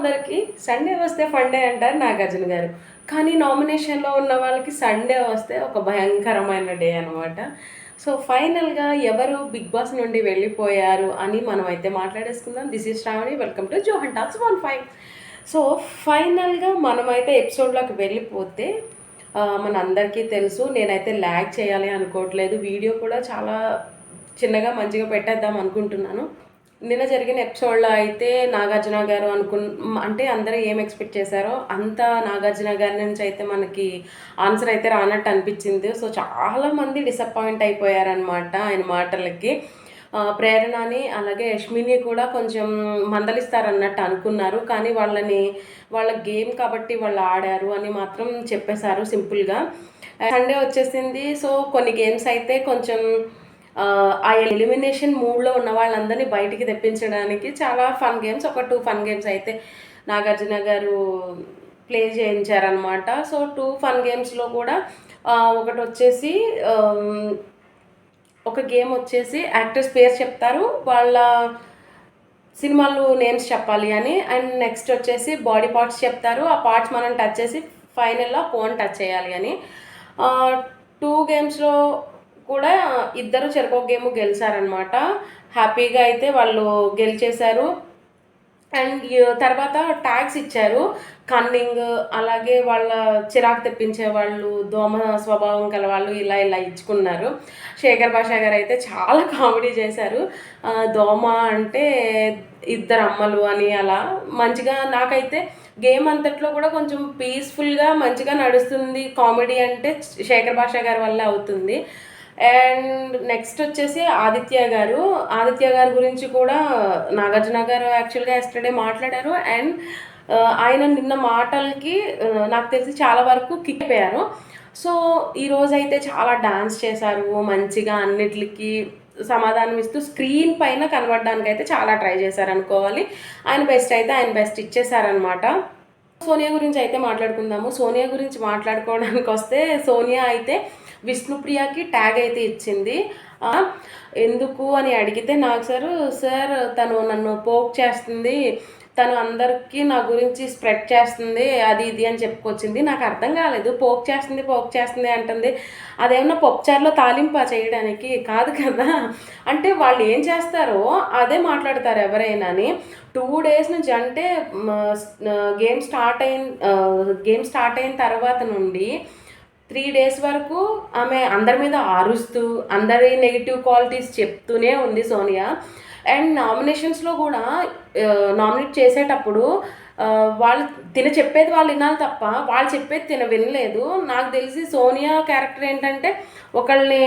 అందరికీ సండే వస్తే ఫండే అంటారు నాగార్జున గారు. కానీ నామినేషన్లో ఉన్న వాళ్ళకి సండే వస్తే ఒక భయంకరమైన డే అనమాట సో ఫైనల్గా ఎవరు బిగ్ బాస్ నుండి వెళ్ళిపోయారు అని మనం అయితే మాట్లాడేసుకుందాం this is Shravani welcome to Johan Talks one five so ఫైనల్గా మనమైతే ఎపిసోడ్లోకి వెళ్ళిపోతే మన అందరికీ తెలుసు నేనైతే ల్యాగ్ చేయాలి అనుకోవట్లేదు. వీడియో కూడా చాలా చిన్నగా మంచిగా పెట్టేద్దాం అనుకుంటున్నాను. నిన్న జరిగిన ఎపిసోడ్లో అయితే నాగార్జున గారు అనుకు అంటే అందరూ ఏం ఎక్స్పెక్ట్ చేశారో అంత నాగార్జున గారి నుంచి అయితే మనకి ఆన్సర్ అయితే రానట్టు అనిపించింది. సో చాలా మంది డిసప్పాయింట్ అయిపోయారనమాట ఆయన మాటలకి. ప్రేరణని అలాగే యష్మిని కూడా కొంచెం మందలిస్తారన్నట్టు అనుకున్నారు. కానీ వాళ్ళని వాళ్ళ గేమ్ కాబట్టి వాళ్ళు ఆడారు అని మాత్రం చెప్పేశారు సింపుల్గా. సండే వచ్చేసింది. సో కొన్ని గేమ్స్ అయితే కొంచెం ఆ, ఎలిమినేషన్ మూడ్లో ఉన్న వాళ్ళందరినీ బయటికి తెప్పించడానికి చాలా ఫన్ గేమ్స్ ఒక టూ ఫన్ గేమ్స్ అయితే నాగార్జున గారు ప్లే చేయించారనమాట సో టూ ఫన్ గేమ్స్లో కూడా ఒకటి వచ్చేసి ఒక గేమ్ వచ్చేసి యాక్టర్స్ పేరు చెప్తారు. వాళ్ళ సినిమాలు నేమ్స్ చెప్పాలి అని. అండ్ నెక్స్ట్ వచ్చేసి బాడీ పార్ట్స్ చెప్తారు. ఆ పార్ట్స్ మనం టచ్ చేసి ఫైనల్లో ఫోన్ టచ్ చేయాలి అని. టూ గేమ్స్లో కూడా ఇద్దరు చెరకో గేమ్ గెలిచారనమాట హ్యాపీగా అయితే వాళ్ళు గెలిచేశారు. అండ్ తర్వాత ట్యాగ్స్ ఇచ్చారు. కన్నింగ్ అలాగే వాళ్ళ చిరాకు తెప్పించే వాళ్ళు దోమ స్వభావం గల వాళ్ళు ఇలా ఇలా ఇచ్చుకున్నారు. శేఖర్ భాషా గారు అయితే చాలా కామెడీ చేశారు. దోమ అంటే ఇద్దరు అమ్మలు అని అలా మంచిగా నాకైతే గేమ్ అంతట్లో కూడా కొంచెం పీస్ఫుల్గా మంచిగా నడుస్తుంది. కామెడీ అంటే శేఖర్ భాషా గారి వల్ల అవుతుంది. అండ్ నెక్స్ట్ వచ్చేసి ఆదిత్య గారు. ఆదిత్య గారి గురించి కూడా నాగార్జున గారు యాక్చువల్గా ఎస్టర్డే మాట్లాడారు. అండ్ uh, ఆయన నిన్న మాటలకి uh, నాకు తెలిసి చాలా వరకు కిక్ అయిపోయారు. సో ఈరోజు అయితే చాలా డాన్స్ చేశారు. మంచిగా అన్నిటికి సమాధానం ఇస్తూ స్క్రీన్ పైన కనబడడానికి అయితే చాలా ట్రై చేశారు అనుకోవాలి ఆయన బెస్ట్ అయితే ఆయన బెస్ట్ ఇచ్చేసారనమాట సోనియా గురించి అయితే మాట్లాడుకుందాము. సోనియా గురించి మాట్లాడుకోవడానికి వస్తే సోనియా అయితే విష్ణుప్రియకి ట్యాగ్ అయితే ఇచ్చింది. ఎందుకు అని అడిగితే నాకు సార్ సార్ తను నన్ను పోక్ చేస్తుంది. తను అందరికీ నా గురించి స్ప్రెడ్ చేస్తుంది అది ఇది అని చెప్పుకొచ్చింది. నాకు అర్థం కాలేదు. పోక్ చేస్తుంది పోక్ చేస్తుంది అంటుంది. అదేమన్నా పప్పుచారులో తాలింపా చేయడానికి కాదు కదా. అంటే వాళ్ళు ఏం చేస్తారో అదే మాట్లాడతారు ఎవరైనా అని టూ డేస్ నుంచి అంటే గేమ్ స్టార్ట్ అయిన గేమ్ స్టార్ట్ అయిన తర్వాత నుండి త్రీ డేస్ వరకు ఆమె అందరి మీద ఆరుస్తూ అందరి నెగిటివ్ క్వాలిటీస్ చెప్తూనే ఉంది సోనియా. అండ్ నామినేషన్స్లో కూడా నామినేట్ చేసేటప్పుడు వాళ్ళు తిన చెప్పేది వాళ్ళు వినాలి తప్ప వాళ్ళు చెప్పేది తిన వినలేదు. నాకు తెలిసి సోనియా క్యారెక్టర్ ఏంటంటే ఒకళ్ళని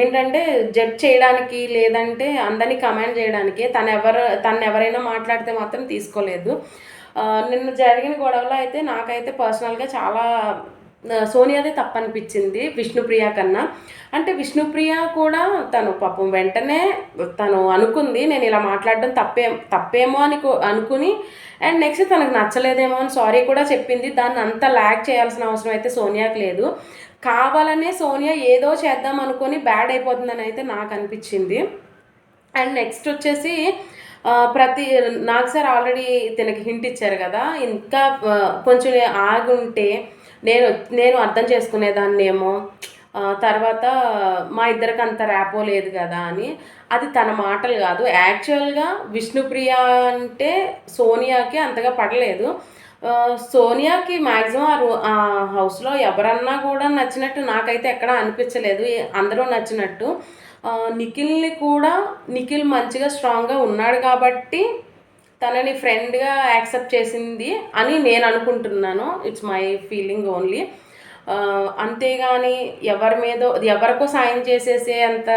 ఏంటంటే జడ్జ్ చేయడానికి లేదంటే అందరినీ కమాండ్ చేయడానికి తను ఎవరు తను ఎవరైనా మాట్లాడితే మాత్రం తీసుకోలేదు. నిన్న జరిగిన గొడవలో అయితే నాకైతే పర్సనల్గా చాలా సోనియాదే తప్పనిపించింది విష్ణుప్రియ కన్నా. అంటే విష్ణుప్రియ కూడా తను పాపం వెంటనే తను అనుకుంది నేను ఇలా మాట్లాడడం తప్పే తప్పేమో అని అనుకుని అండ్ నెక్స్ట్ తనకు నచ్చలేదేమో అని సారీ కూడా చెప్పింది. దాన్ని అంత ల్యాక్ చేయాల్సిన అవసరం అయితే సోనియాకి లేదు. కావాలనే సోనియా ఏదో చేద్దాం అనుకొని బ్యాడ్ అయిపోతుందని అయితే నాకు అనిపించింది. అండ్ నెక్స్ట్ వచ్చేసి ప్రతి నాకు సార్ ఆల్రెడీ తనకి హింట్ ఇచ్చారు కదా ఇంకా కొంచెం ఆగుంటే నేను నేను అర్థం చేసుకునేదాన్నేమో. ఏమో తర్వాత మా ఇద్దరికి అంత ర్యాపో లేదు కదా అని. అది తన మాటలు కాదు. యాక్చువల్గా విష్ణుప్రియ అంటే సోనియాకి అంతగా పడలేదు. సోనియాకి మ్యాక్సిమం ఆ రూ ఆ హౌస్లో ఎవరన్నా కూడా నచ్చినట్టు నాకైతే ఎక్కడా అనిపించలేదు. అందరూ నచ్చినట్టు. నిఖిల్ని కూడా నిఖిల్ మంచిగా స్ట్రాంగ్గా ఉన్నాడు కాబట్టి తనని ఫ్రెండ్గా యాక్సెప్ట్ చేసింది అని నేను అనుకుంటున్నాను. ఇట్స్ మై ఫీలింగ్ ఓన్లీ అంతేగాని ఎవరి మీద ఎవరికో సాయం చేసేసే అంత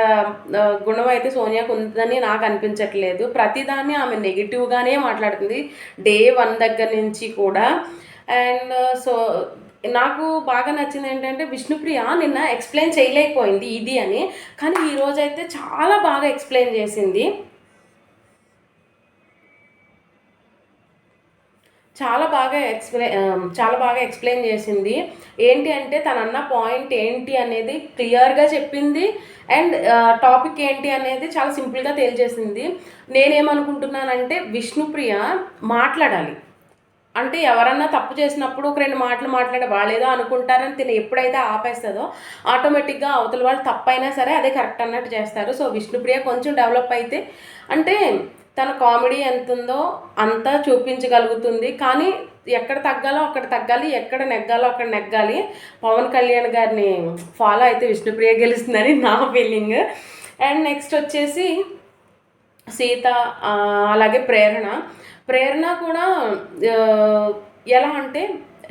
గుణం అయితే సోనియాకు ఉందని నాకు అనిపించట్లేదు. ప్రతిదాన్ని ఆమె నెగిటివ్గానే మాట్లాడుతుంది. డే వన్ దగ్గర నుంచి కూడా. అండ్ సో నాకు బాగా నచ్చింది ఏంటంటే విష్ణుప్రియ నిన్న ఎక్స్ప్లెయిన్ చేయలేకపోయింది ఇది అని. కానీ ఈరోజు అయితే చాలా బాగా ఎక్స్ప్లెయిన్ చేసింది. చాలా బాగా ఎక్స్ప్లెయిన్ చాలా బాగా ఎక్స్ప్లెయిన్ చేసింది. ఏంటి అంటే తనన్న పాయింట్ ఏంటి అనేది క్లియర్గా చెప్పింది. అండ్ టాపిక్ ఏంటి అనేది చాలా సింపుల్గా తేల్చేసింది. నేనేమనుకుంటున్నానంటే విష్ణుప్రియ మాట్లాడాలి. అంటే ఎవరన్నా తప్పు చేసినప్పుడు ఒక రెండు మాటలు మాట్లాడే వాళ్ళేదో అనుకుంటారని తిని ఎప్పుడైతే ఆపేస్తుందో ఆటోమేటిక్గా అవతల వాళ్ళు తప్పైనా సరే అదే కరెక్ట్ అన్నట్టు చేస్తారు. సో విష్ణుప్రియ కొంచెం డెవలప్ అయితే అంటే తన కామెడీ ఎంత ఉందో అంతా చూపించగలుగుతుంది. కానీ ఎక్కడ తగ్గాలో అక్కడ తగ్గాలి ఎక్కడ నెగ్గాలో అక్కడ నెగ్గాలి. పవన్ కళ్యాణ్ గారిని ఫాలో అయితే విష్ణుప్రియ గెలుస్తుందని నా ఫీలింగ్. అండ్ నెక్స్ట్ వచ్చేసి సీత అలాగే ప్రేరణ. ప్రేరణ కూడా ఎలా అంటే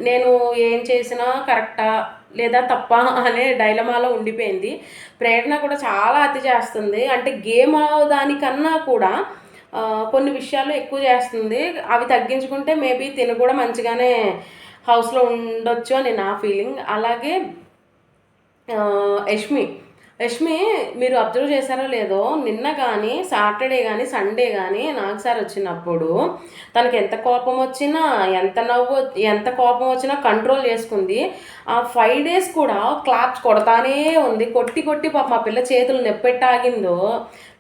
నేను ఏం చేసినా కరెక్టా లేదా తప్ప అనే డైలమాలో ఉండిపోయింది. ప్రేరణ కూడా చాలా అతి చేస్తుంది. అంటే గేమ్ దానికన్నా కూడా కొన్ని విషయాలు ఎక్కువ చేస్తుంది. అవి తగ్గించుకుంటే మేబీ తిను కూడా మంచిగానే హౌస్లో ఉండొచ్చు అని నా ఫీలింగ్. అలాగే యష్మి రష్మి మీరు అబ్జర్వ్ చేశారో లేదో నిన్న కానీ సాటర్డే కానీ సండే కానీ నాకు సార్ వచ్చినప్పుడు తనకి ఎంత కోపం వచ్చినా ఎంత నవ్వు ఎంత కోపం వచ్చినా కంట్రోల్ చేసుకుంది. ఆ ఫైవ్ డేస్ కూడా క్లాప్స్ కొడతానే ఉంది. కొట్టి కొట్టి పాప మా పిల్ల చేతులు నెప్పెట్టాగిందో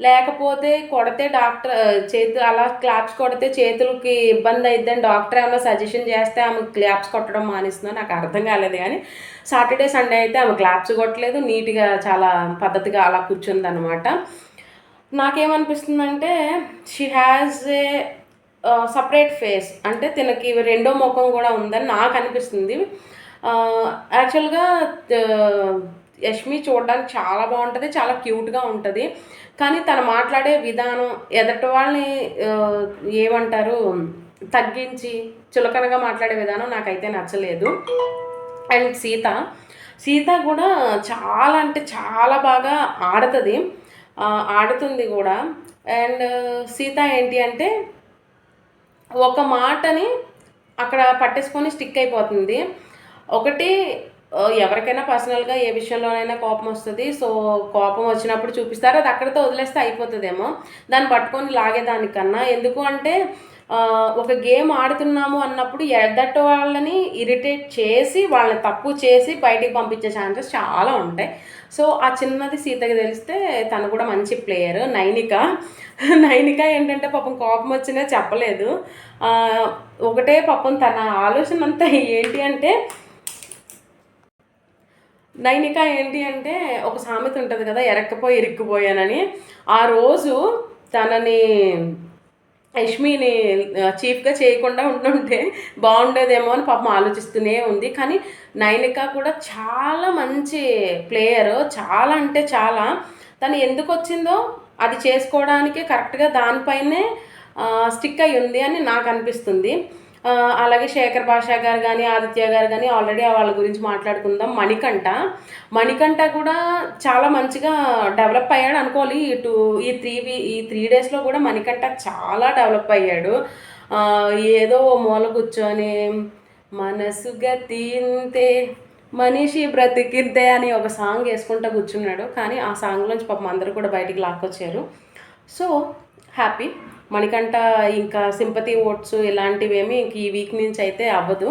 లేకపోతే కొడితే డాక్టర్ చేతు అలా క్లాప్స్ కొడితే చేతులకి ఇబ్బంది అయిద్దని డాక్టర్ ఏమైనా సజెషన్ చేస్తే ఆమె క్లాప్స్ కొట్టడం మానేస్తుందో నాకు అర్థం కాలేదు. కానీ సాటర్డే సండే అయితే ఆమె క్లాప్స్ కొట్టలేదు. నీట్గా చాలా పద్ధతిగా అలా కూర్చుంది అనమాట నాకేమనిపిస్తుందంటే she has a separate face అంటే తినకి రెండో ముఖం కూడా ఉందని నాకు అనిపిస్తుంది యాక్చువల్గా uh, uh, యష్మి చూడడానికి చాలా బాగుంటుంది చాలా క్యూట్గా ఉంటుంది. కానీ తను మాట్లాడే విధానం ఎదటి వాళ్ళని uh, ఏమంటారు తగ్గించి చులకనగా మాట్లాడే విధానం నాకైతే నచ్చలేదు. అండ్ సీత సీత కూడా చాలా అంటే చాలా బాగా ఆడుతుంది. ఆడుతుంది కూడా. అండ్ సీత ఏంటి అంటే ఒక మాటని అక్కడ పట్టేసుకొని స్టిక్ అయిపోతుంది. ఒకటి ఎవరికైనా పర్సనల్గా ఏ విషయంలోనైనా కోపం వస్తుంది. సో కోపం వచ్చినప్పుడు చూపిస్తారు. అది అక్కడితో వదిలేస్తే అయిపోతుందేమో. దాన్ని పట్టుకొని లాగేదానికన్నా. ఎందుకు అంటే ఒక గేమ్ ఆడుతున్నాము అన్నప్పుడు ఎదట వాళ్ళని ఇరిటేట్ చేసి వాళ్ళని తప్పు చేసి బయటికి పంపించే ఛాన్సెస్ చాలా ఉంటాయి. సో ఆ చిన్నది సీతకి తెలిస్తే తను కూడా మంచి ప్లేయర్ నైనిక. నైనిక ఏంటంటే పాపం కోపం వచ్చినా చెప్పలేదు. ఒకటే పాపం తన ఆలోచన అంతా ఏంటి అంటే నైనిక ఏంటి అంటే ఒక సామెత ఉంటుంది కదా ఎరక్కపోయి ఇరుక్కుపోయానని. ఆ రోజు తనని యష్మిని చీఫ్గా చేయకుండా ఉంటుంటే బాగుండేదేమో అని పాపం ఆలోచిస్తూనే ఉంది. కానీ నైనిక కూడా చాలా మంచి ప్లేయర్. చాలా అంటే చాలా. తను ఎందుకు వచ్చిందో అది చేసుకోవడానికి కరెక్ట్గా దానిపైనే స్టిక్ అయి ఉంది అని నాకు అనిపిస్తుంది. అలాగే శేఖర్ భాషా గారు కానీ ఆదిత్య గారు కానీ ఆల్రెడీ వాళ్ళ గురించి మాట్లాడుకుందాం. మణికంఠ. మణికంఠ కూడా చాలా మంచిగా డెవలప్ అయ్యాడు అనుకోవాలి. ఈ టూ ఈ త్రీ ఈ త్రీ డేస్లో కూడా మణికంఠ చాలా డెవలప్ అయ్యాడు. ఏదో మూల కూర్చొని మనసు గతింతే మనిషి బ్రతికిద్దే అని ఒక సాంగ్ వేసుకుంటూ కూర్చున్నాడు. కానీ ఆ సాంగ్లోంచి పాపం అందరూ కూడా బయటికి లాక్కొచ్చారు. So happy. మనకంట ఇంకా సింపతి ఓట్స్ ఇలాంటివేమి ఇంక ఈ వీక్ నుంచి అయితే అవ్వదు.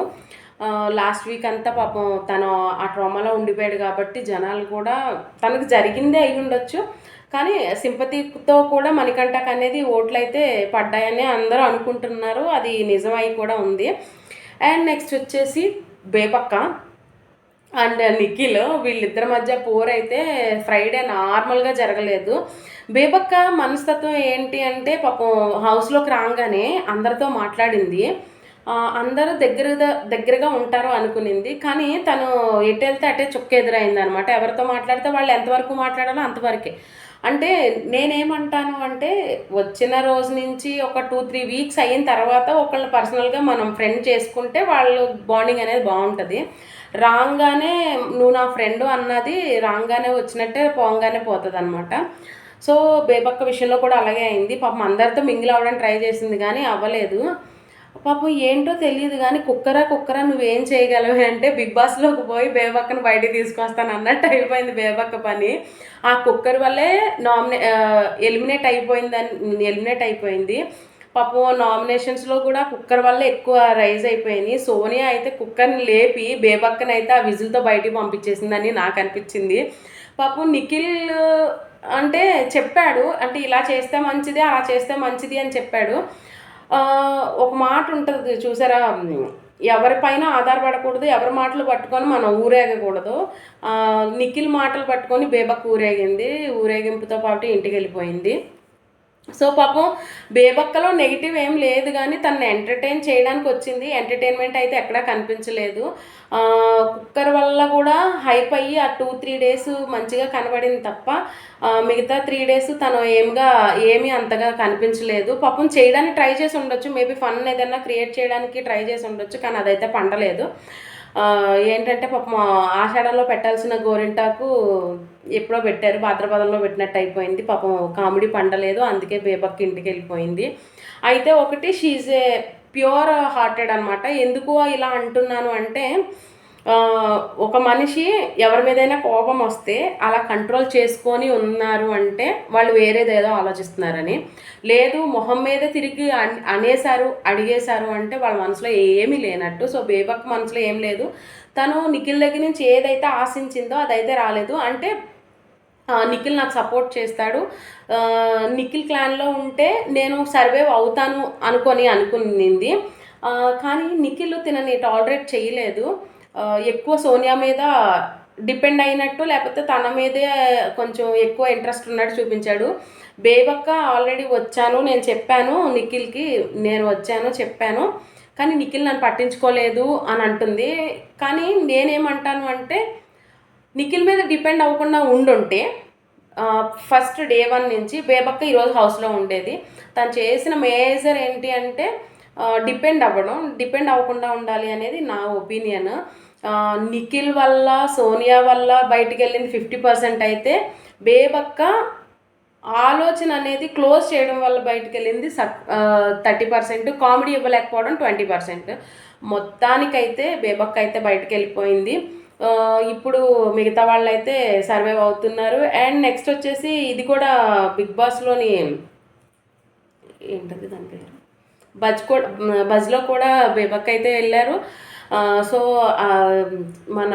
లాస్ట్ వీక్ అంతా పాపం తను ఆ ట్రామాలో ఉండిపోయాడు కాబట్టి జనాలు కూడా తనకు జరిగిందే అయి ఉండొచ్చు. కానీ సింపతితో కూడా మణికంఠకు అనేది ఓట్లు అయితే పడ్డాయని అందరూ అనుకుంటున్నారు. అది నిజమై కూడా ఉంది. అండ్ నెక్స్ట్ వచ్చేసి బేపక్క. అండ్ నిఖిల్ వీళ్ళిద్దరి మధ్య పోర్ అయితే ఫ్రైడే నార్మల్గా జరగలేదు. బేబక్క మనస్తత్వం ఏంటి అంటే పాపం హౌస్లోకి రాగానే అందరితో మాట్లాడింది. అందరూ దగ్గర దగ్గరగా ఉంటారు అనుకునింది. కానీ తను ఎటు వెళ్తే అటే చుక్క ఎదురైంది అనమాట ఎవరితో మాట్లాడితే వాళ్ళు ఎంతవరకు మాట్లాడాలో అంతవరకే. అంటే నేనేమంటాను అంటే వచ్చిన రోజు నుంచి ఒక టూ త్రీ వీక్స్ అయిన తర్వాత ఒకళ్ళు పర్సనల్గా మనం ఫ్రెండ్ చేసుకుంటే వాళ్ళు బాండింగ్ అనేది బాగుంటుంది. రాగానే నువ్వు నా ఫ్రెండ్ అన్నది రాగానే వచ్చినట్టే పోగానే పోతుంది అనమాట సో బేబక్క విషయంలో కూడా అలాగే అయింది. పాపం అందరితో మింగిల్ అవ్వడానికి ట్రై చేసింది కానీ అవ్వలేదు. పాపం ఏంటో తెలియదు కానీ కుక్కరా కుక్కరా నువ్వేం చేయగలవు అంటే బిగ్ బాస్లోకి పోయి బేబక్కను బయటికి తీసుకొస్తాను అన్నట్టు అయిపోయింది బేబక్క పని. ఆ కుక్కర్ వల్లే నామినే ఎలిమినేట్ అయిపోయిందని ఎలిమినేట్ అయిపోయింది. పాపం నామినేషన్స్లో కూడా కుక్కర్ వల్ల ఎక్కువ రైజ్ అయిపోయింది. సోనియా అయితే కుక్కర్ని లేపి బేబక్కన అయితే ఆ విజిల్తో బయటికి పంపించేసిందని నాకు అనిపించింది. పాపం నిఖిల్ అంటే చెప్పాడు అంటే ఇలా చేస్తే మంచిది అలా చేస్తే మంచిది అని చెప్పాడు. ఒక మాట ఉంటుంది చూసారా? ఎవరిపైన ఆధారపడకూడదు ఎవరి మాటలు పట్టుకొని మనం ఊరేగకూడదు. నిఖిల్ మాటలు పట్టుకొని బేబక్ ఊరేగింది ఊరేగింపుతో పాటు ఇంటికి వెళ్ళిపోయింది. సో పాపం బేబక్కలో నెగిటివ్ ఏం లేదు కానీ తనని ఎంటర్టైన్ చేయడానికి వచ్చింది. ఎంటర్టైన్మెంట్ అయితే ఎక్కడా కనిపించలేదు. కుక్కర్ వల్ల కూడా హైప్ అయ్యి ఆ టూ త్రీ డేస్ మంచిగా కనబడింది తప్ప మిగతా త్రీ డేస్ తను ఏమిగా ఏమీ అంతగా కనిపించలేదు. పాపం చేయడానికి ట్రై చేసి ఉండొచ్చు. మేబీ ఫన్ ఏదైనా క్రియేట్ చేయడానికి ట్రై చేసి ఉండొచ్చు కానీ అదైతే పండలేదు. ఏంటంటే పాపం ఆషాఢంలో పెట్టాల్సిన గోరింటాకు ఎప్పుడో పెట్టారు భాద్రపదంలో పెట్టినట్టు అయిపోయింది. పాపం కామెడీ పండలేదు అందుకే బేబక్కి ఇంటికి వెళ్ళిపోయింది. అయితే ఒకటి షీజ్ ఏ ప్యూర్ హార్టెడ్ అనమాట ఎందుకు ఇలా అంటున్నాను అంటే ఒక మనిషి ఎవరి మీదైనా కోపం వస్తే అలా కంట్రోల్ చేసుకొని ఉన్నారు అంటే వాళ్ళు వేరేదేదో ఆలోచిస్తున్నారని. లేదు మొహం మీద తిరిగి అనేసారు అడిగేశారు అంటే వాళ్ళ మనసులో ఏమీ లేనట్టు. సో బేబక్ మనసులో ఏం లేదు. తను నిఖిల్ దగ్గర నుంచి ఏదైతే ఆశించిందో అదైతే రాలేదు. అంటే నిఖిల్ నాకు సపోర్ట్ చేస్తాడు. నిఖిల్ క్లాన్లో ఉంటే నేను సర్వైవ్ అవుతాను అనుకొని అనుకునింది. కానీ నిఖిల్ తినని టాలరేట్ చేయలేదు. ఎక్కువ సోనియా మీద డిపెండ్ అయినట్టు లేకపోతే తన మీదే కొంచెం ఎక్కువ ఇంట్రెస్ట్ ఉన్నట్టు చూపించాడు. బేబక్క ఆల్రెడీ వచ్చాను నేను చెప్పాను నిఖిల్కి నేను వచ్చాను చెప్పాను. కానీ నిఖిల్ నన్ను పట్టించుకోలేదు అని అంటుంది. కానీ నేనేమంటాను అంటే నిఖిల్ మీద డిపెండ్ అవ్వకుండా ఉండుంటే ఫస్ట్ డే వన్ నుంచి బేబక్క ఈరోజు హౌస్లో ఉండేది. తను చేసిన మేజర్ ఏంటి అంటే డిపెండ్ అవ్వడం డిపెండ్ అవ్వకుండా ఉండాలి అనేది నా ఒపీనియన్. నిఖిల్ వల్ల సోనియా వల్ల బయటికి వెళ్ళింది ఫిఫ్టీ పర్సెంట్ అయితే బేబక్క ఆలోచన అనేది క్లోజ్ చేయడం వల్ల బయటికి వెళ్ళింది థర్టీ పర్సెంట్ కామెడీ ఇవ్వలేకపోవడం ట్వంటీ పర్సెంట్. మొత్తానికైతే బేబక్క అయితే బయటకు వెళ్ళిపోయింది ఇప్పుడు మిగతా వాళ్ళు అయితే సర్వైవ్ అవుతున్నారు. అండ్ నెక్స్ట్ వచ్చేసి ఇది కూడా బిగ్ బాస్లోని ఏంటది దాని పేరు? బజ్ కూడా బజ్లో కూడా బేబక్ అయితే వెళ్ళారు. సో మన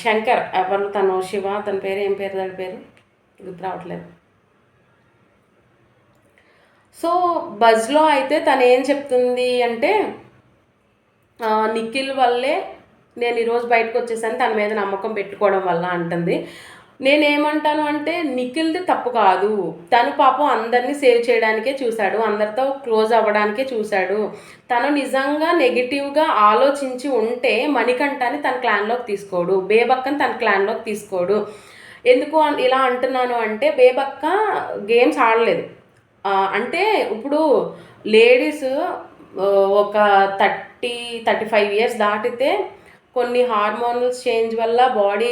శంకర్ ఎవరు? తను శివ తన పేరు ఏం పేరు? దాని పేరు? గుర్తు రావట్లేదు. సో బజ్లో అయితే తను ఏం చెప్తుంది అంటే నిఖిల్ వల్లే నేను ఈరోజు బయటకు వచ్చేసాను తన మీద నమ్మకం పెట్టుకోవడం వల్ల అంటుంది. నేనేమంటాను అంటే నిఖిల్ది తప్పు కాదు. తను పాపం అందరినీ సేవ్ చేయడానికే చూశాడు. అందరితో క్లోజ్ అవ్వడానికే చూశాడు. తను నిజంగా నెగిటివ్గా ఆలోచించి ఉంటే మణికంఠాన్ని తన క్లాన్లోకి తీసుకోడు. బేబక్కని తన క్లాన్లోకి తీసుకోడు. ఎందుకు ఇలా అంటున్నాను అంటే బేబక్క గేమ్స్ ఆడలేదు. అంటే ఇప్పుడు లేడీస్ ఒక థర్టీ థర్టీ ఫైవ్ ఇయర్స్ దాటితే కొన్ని హార్మోనల్స్ చేంజ్ వల్ల బాడీ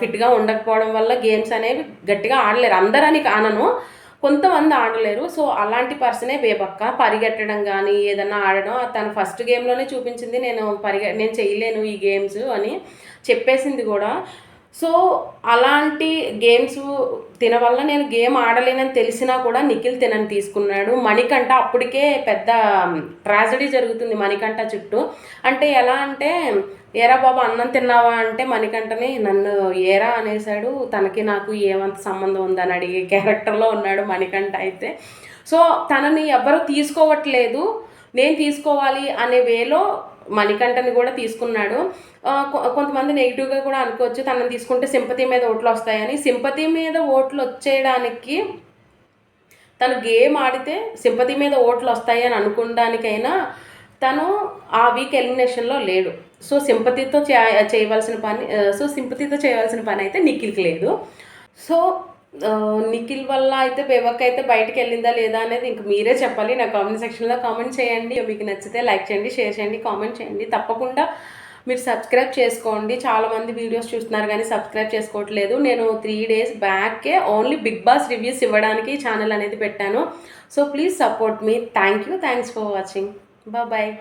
ఫిట్గా ఉండకపోవడం వల్ల గేమ్స్ అనేవి గట్టిగా ఆడలేరు. అందరని కానను కొంతమంది ఆడలేరు. సో అలాంటి పర్సనే బేబక్క పరిగెట్టడం కానీ ఏదన్నా ఆడడం తను ఫస్ట్ గేమ్లోనే చూపించింది నేను పరిగె నేను చేయలేను ఈ గేమ్స్ అని చెప్పేసింది కూడా. సో అలాంటి గేమ్స్ తిన వల్ల నేను గేమ్ ఆడలేనని తెలిసినా కూడా నిఖిల్ తినని తీసుకున్నాడు. మణికంఠ అప్పటికే పెద్ద ట్రాజడీ జరుగుతుంది మణికంఠ చుట్టూ. అంటే ఎలా అంటే ఏరా బాబు అన్నం తిన్నావా? అంటే మణికంఠని నన్ను ఏరా? అనేసాడు. తనకి నాకు ఏమంత సంబంధం ఉందని అడిగే క్యారెక్టర్లో ఉన్నాడు మణికంఠ అయితే. సో తనని ఎవరు తీసుకోవట్లేదు. నేను తీసుకోవాలి అనే వేలో మణికంఠని కూడా తీసుకున్నాడు. కొంతమంది నెగిటివ్గా కూడా అనుకోవచ్చు. తనని తీసుకుంటే సింపతి మీద ఓట్లు వస్తాయని. సింపతి మీద ఓట్లు వచ్చేయడానికి తను గేమ్ ఆడితే సింపతి మీద ఓట్లు వస్తాయి అని అనుకోవడానికైనా తను ఆ వీక్ ఎలిమినేషన్లో లేడు. సో సింపతితో చేయవలసిన పని సో సింపతితో చేయవలసిన పని అయితే నిఖిల్కి లేదు. సో నిఖిల్ వల్ల అయితే బేవక్ అయితే బయటకు వెళ్ళిందా లేదా అనేది ఇంక మీరే చెప్పాలి. నా కామెంట్ సెక్షన్లో కామెంట్ చేయండి. మీకు నచ్చితే లైక్ చేయండి షేర్ చేయండి కామెంట్ చేయండి. తప్పకుండా మీరు సబ్స్క్రైబ్ చేసుకోండి. చాలామంది వీడియోస్ చూస్తున్నారు కానీ సబ్స్క్రైబ్ చేసుకోవట్లేదు. నేను త్రీ డేస్ బ్యాకే ఓన్లీ బిగ్ బాస్ రివ్యూస్ ఇవ్వడానికి ఛానల్ అనేది పెట్టాను. So please support me. Thank you. Thanks for watching. Bye.